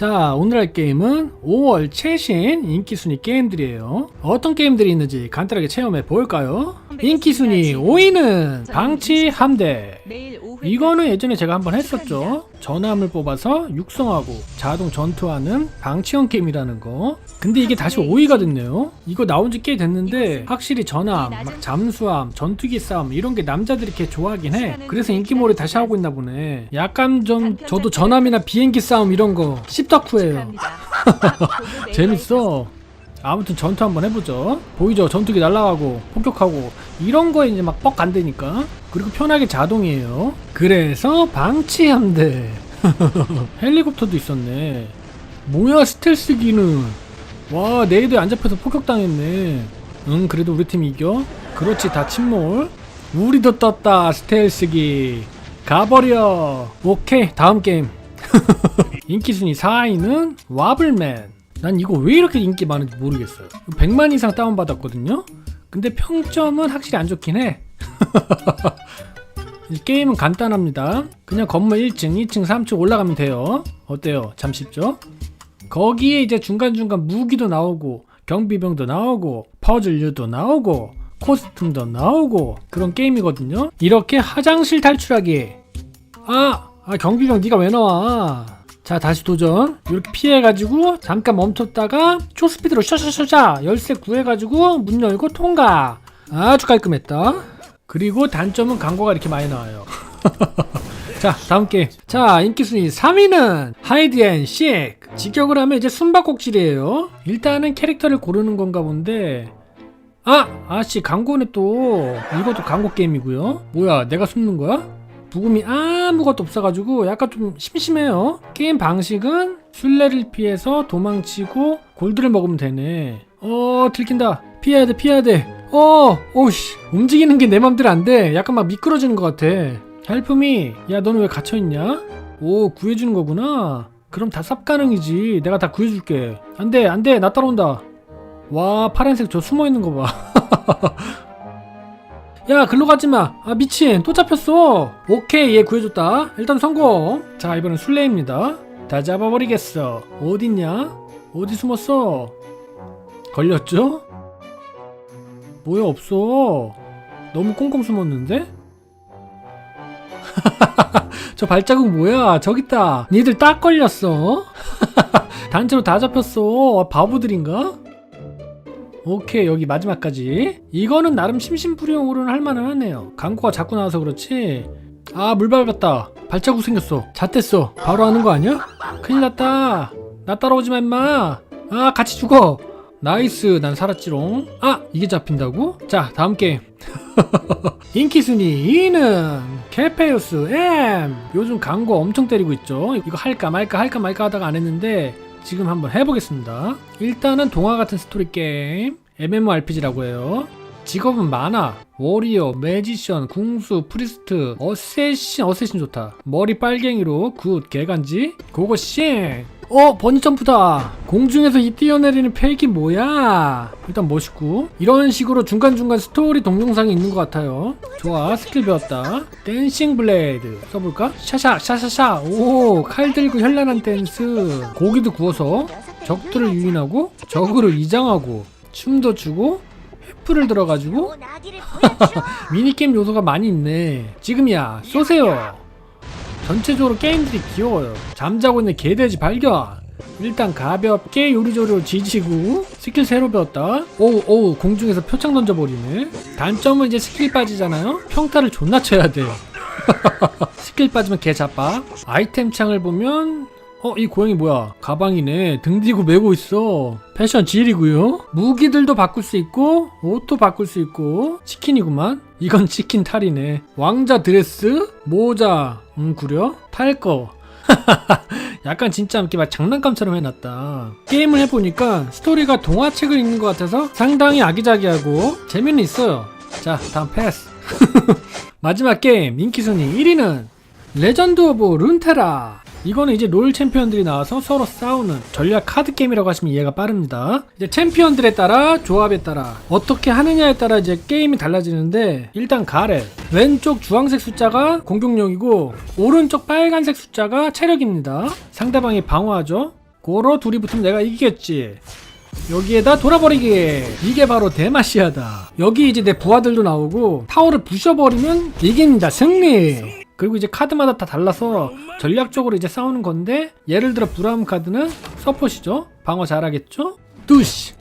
자, 오늘 할 게임은 5월 최신 인기 순위 게임들이에요. 어떤 게임들이 있는지 간단하게 체험해 볼까요? 인기 순위 5위는 방치 함대. 이거는 예전에 제가 한번 했었죠. 전함을 뽑아서 육성하고 자동 전투하는 방치형 게임이라는 거. 근데 이게 다시 5위가 됐네요. 이거 나온 지 꽤 됐는데 확실히 전함, 막 잠수함, 전투기 싸움 이런 게 남자들이 이렇게 좋아하긴 해. 그래서 인기몰이 다시 하고 있나 보네. 약간 좀 저도 전함이나 비행기 싸움 이런 거 씹덕후예요. 재밌어. 아무튼 전투 한번 해보죠. 보이죠? 전투기 날아가고 폭격하고 이런 거에 이제 막뻑 간다니까. 그리고 편하게 자동이에요. 그래서 방치 함대. 헬리콥터도 있었네. 뭐야 스텔스 기능. 와 내일도 안 잡혀서 폭격당했네. 응 그래도 우리 팀 이겨. 그렇지 다 침몰. 우리도 떴다 스텔스기. 가버려. 오케이 다음 게임. 인기 순위 4위는 와블맨. 난 이거 왜 이렇게 인기 많은지 모르겠어요. 100만 이상 다운받았거든요? 근데 평점은 확실히 안 좋긴 해. 이 게임은 간단합니다. 그냥 건물 1층, 2층, 3층 올라가면 돼요. 어때요? 참 쉽죠? 거기에 이제 중간중간 무기도 나오고, 경비병도 나오고, 퍼즐류도 나오고, 코스튬도 나오고, 그런 게임이거든요? 이렇게 화장실 탈출하기. 아! 아 경비병 네가 왜 나와? 자 다시 도전. 이렇게 피해가지고 잠깐 멈췄다가 초스피드로 샤샤샤샤 열쇠 구해가지고 문 열고 통과. 아주 깔끔했다. 그리고 단점은 광고가 이렇게 많이 나와요. 자 다음 게임. 자 인기순위 3위는 하이드앤 식 직역을 하면 이제 숨바꼭질이에요. 일단은 캐릭터를 고르는 건가 본데. 아! 아씨 광고네 또. 이것도 광고 게임이고요. 뭐야 내가 숨는 거야? 부금이 아무것도 없어가지고 약간 좀 심심해요. 게임 방식은 술래를 피해서 도망치고 골드를 먹으면 되네. 어 들킨다. 피해야 돼 피해야 돼. 어 오씨 움직이는 게 내 맘대로 안 돼. 약간 막 미끄러지는 것 같아. 헬프미 야 너는 왜 갇혀 있냐? 오 구해주는 거구나. 그럼 다 쌉 가능이지. 내가 다 구해줄게. 안돼 안돼 나 따라온다. 와 파란색 저 숨어 있는 거 봐. 야 글로 가지마. 아 미친. 또 잡혔어. 오케이 얘 구해줬다. 일단 성공. 자 이번엔 술래입니다. 다 잡아버리겠어. 어딨냐? 어디 숨었어? 걸렸죠? 뭐야 없어. 너무 꽁꽁 숨었는데? 저 발자국 뭐야? 저기있다. 니들 딱 걸렸어. 단체로 다 잡혔어. 바보들인가 오케이 여기 마지막까지. 이거는 나름 심심풀이용으로는 할만은 하네요. 광고가 자꾸 나와서 그렇지. 아 물 밟았다. 발자국 생겼어. 잣됐어. 바로 하는 거 아니야? 큰일 났다. 나 따라오지마 임마. 아 같이 죽어. 나이스. 난 살았지롱. 아 이게 잡힌다고? 자 다음 게임. 인기 순위 2위는 케페우스 M. 요즘 광고 엄청 때리고 있죠. 이거 할까 말까 할까 말까 하다가 안 했는데 지금 한번 해보겠습니다. 일단은 동화 같은 스토리 게임 MMORPG라고 해요. 직업은 많아. 워리어, 매지션, 궁수, 프리스트, 어쌔신, 어쌔신 좋다. 머리 빨갱이로 굿, 개간지. 고고 싱! 어, 번지점프다. 공중에서 이 뛰어내리는 펠기 뭐야? 일단 멋있고. 이런 식으로 중간중간 스토리 동영상이 있는 것 같아요. 좋아, 스킬 배웠다. 댄싱 블레이드. 써볼까? 샤샤, 샤샤샤. 오, 칼 들고 현란한 댄스. 고기도 구워서 적들을 유인하고, 적으로 이장하고, 춤도 추고, 횃불을 들어가지고, 미니게임 요소가 많이 있네. 지금이야, 쏘세요. 전체적으로 게임들이 귀여워요. 잠자고 있는 개돼지 발견. 일단 가볍게 요리조리로 지지고 스킬 새로 배웠다. 오우 오우 공중에서 표창 던져버리네. 단점은 이제 스킬 빠지잖아요. 평타를 존나 쳐야 돼. 스킬 빠지면 개 자빠. 아이템 창을 보면 어 이 고양이 뭐야? 가방이네. 등 뒤고 메고 있어. 패션 지리고요. 무기들도 바꿀 수 있고 옷도 바꿀 수 있고 치킨이구만. 이건 치킨 탈이네. 왕자 드레스, 모자, 음 구려, 탈 거. 약간 진짜 이렇게 막 장난감처럼 해놨다. 게임을 해보니까 스토리가 동화책을 읽는 것 같아서 상당히 아기자기하고 재미는 있어요. 자, 다음 패스. 마지막 게임 인기 순위 1위는 레전드 오브 룬테라. 이거는 이제 롤 챔피언들이 나와서 서로 싸우는 전략 카드 게임이라고 하시면 이해가 빠릅니다. 이제 챔피언들에 따라 조합에 따라 어떻게 하느냐에 따라 이제 게임이 달라지는데 일단 가렛 왼쪽 주황색 숫자가 공격력이고 오른쪽 빨간색 숫자가 체력입니다. 상대방이 방어하죠. 고로 둘이 붙으면 내가 이기겠지 여기에다 돌아버리기 이게 바로 대마시아다 여기 이제 내 부하들도 나오고 타워를 부셔버리면 이깁니다 승리 그리고 이제 카드마다 다 달라서 전략적으로 이제 싸우는 건데 예를 들어 브라움 카드는 서폿이죠? 방어 잘하겠죠? 뚜시.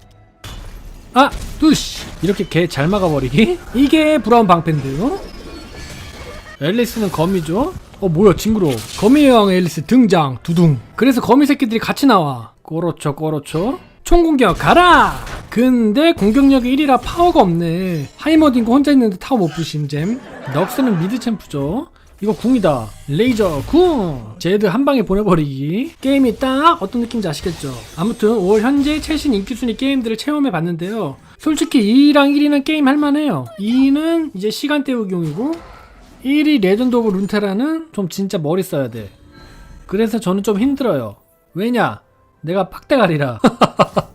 아 뚜시. 이렇게 개 잘 막아버리기? 이게 브라운 방패인데요? 앨리스는 거미죠? 어 뭐야 징그러워. 거미의 왕 앨리스 등장 두둥. 그래서 거미 새끼들이 같이 나와. 꼬로쳐 꼬로쳐 총공격 가라! 근데 공격력이 1이라 파워가 없네. 하이머딩고 혼자 있는데 타워 못 부심 잼. 넉스는 미드 챔프죠 이거 궁이다. 레이저 궁. 제드 한 방에 보내버리기. 게임이 딱 어떤 느낌인지 아시겠죠? 아무튼 5월 현재 최신 인기순위 게임들을 체험해 봤는데요. 솔직히 2랑 1위는 게임 할만해요. 2는 이제 시간 때우기용이고 1위 레전드 오브 룬테라는 좀 진짜 머리 써야 돼. 그래서 저는 좀 힘들어요. 왜냐? 내가 빡대가리라